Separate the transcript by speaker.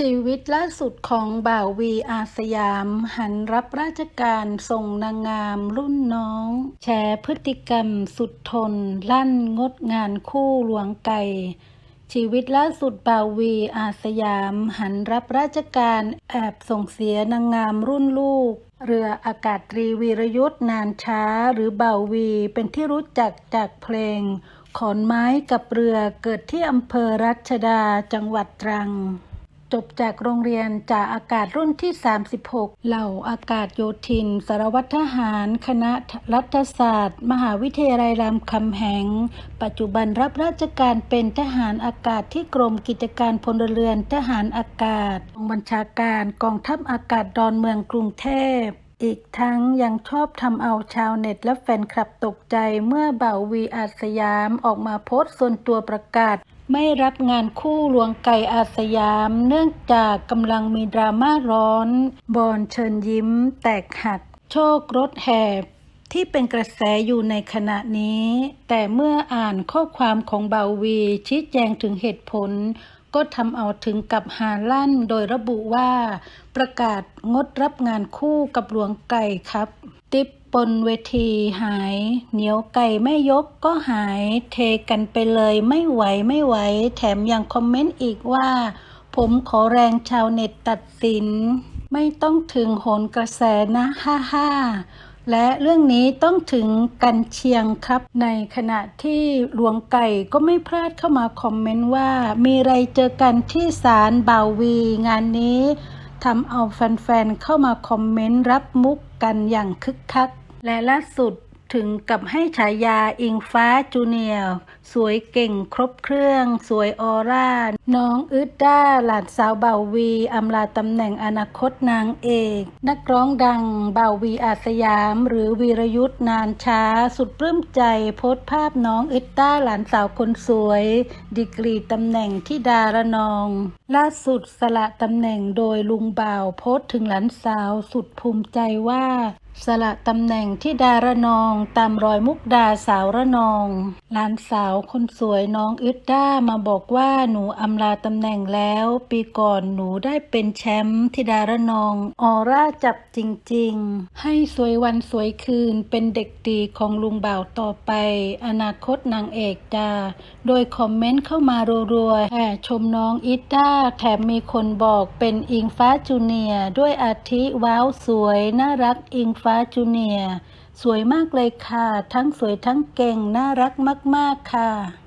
Speaker 1: ชีวิตล่าสุดของบ่าววีอาสยาม หันรับราชการส่งนางงามรุ่นน้อง แชร์พฤติกรรมสุดทน ลั่นงดงานคู่หลวงไก่ชีวิตล่าสุดบ่าววีอาสยาม หันรับราชการแอบส่งเสียนางงามรุ่นลูก เรืออากาศตรีวีรยุทธ์นานช้าหรือบ่าววีเป็นที่รู้จักจากเพลง ขอนไม้กับเรือเกิดที่อำเภอรัชดาจังหวัดตรัง จบจากโรงเรียนจ่าอากาศรุ่นที่ 36 เหล่าอากาศโยธิน สารวัตรทหาร คณะรัฐศาสตร์ มหาวิทยาลัยรามคำแหง ปัจจุบันรับราชการเป็นทหารอากาศที่กรมกิจการพลเรือนทหารอากาศกองบัญชาการกองทัพอากาศดอนเมืองกรุงเทพอีกทั้งยังชอบทำเอาชาวเน็ตและแฟนคลับตกใจเมื่อบ่าววีอาสยามออกมาโพสต์ส่วนตัวประกาศ ไม่รับงานคู่หลวงไก่อาสยาม เนื่องจากกำลังมีดราม่าร้อน บอนเชิญยิ้ม แตกหัก โชครถแหบ ที่เป็นกระแสอยู่ในขณะนี้ แต่เมื่ออ่านข้อความของเบาวีชี้แจงถึงเหตุผล ก็ทำเอาถึงกับหาลั่นโดยระบุว่า ประกาศงดรับงานคู่กับหลวงไก่ครับ ติ๊บ ปนเวทีหายเหนียวไก่ไม่ยกก็หาย เทกันไปเลยไม่ไหวไม่ไหว แถมยังคอมเมนต์อีกว่า ผมขอแรงชาวเน็ตตัดสิน ไม่ต้องถึงโหนกระแสนะฮ่าฮ่าและเรื่องนี้ต้องถึงกันเชียงครับ ในขณะที่หลวงไก่ก็ไม่พลาดเข้ามาคอมเมนต์ว่า มีไรเจอกันที่ศาลบาววี งานนี้ทำเอาแฟนๆเข้ามาคอมเมนต์รับมุกกันอย่างคึกคัก และล่าสุดถึงกับให้ฉายาอิงฟ้าจูเนียร์สวยเก่งครบเครื่อง สวยออร่า น้องอึดด้า หลานสาวเบาวีอำลาตำแหน่งอนาคตนางเอก นักร้องดังเบาวีอาสยาม หรือวีรยุทธ์นานช้า สุดปลื้มใจโพสต์ภาพน้องอึดด้า หลานสาวคนสวย ดีกรีตำแหน่งที่ดาระนอง ล่าสุดสละตำแหน่งโดยลุงบ่าวโพสต์ถึงหลานสาวสุดภูมิใจว่า สละตำแหน่งที่ดาระนองตามรอยมุกดาสาวระนอง หลานสาวคนสวยน้องอึดด้ามาบอกว่าหนูอำลาตำแหน่งแล้ว ปีก่อนหนูได้เป็นแชมป์ที่ดาระนอง ออร่าจับจริง ๆ ให้สวยวันสวยคืนเป็นเด็กดีของลุงบ่าวต่อไป อนาคตนางเอกจ้าโดยคอมเมนต์เข้ามารัวๆแห่ชมน้องอิดด้าแถมมีคนบอกเป็นอิงฟ้าจูเนียร์ด้วยอาทิว้าวสวยน่ารักอิงฟ้าฟ้าจูเนียสวยมากเลยค่ะ ทั้งสวยทั้งเก่ง น่ารักมาก ๆ ค่ะ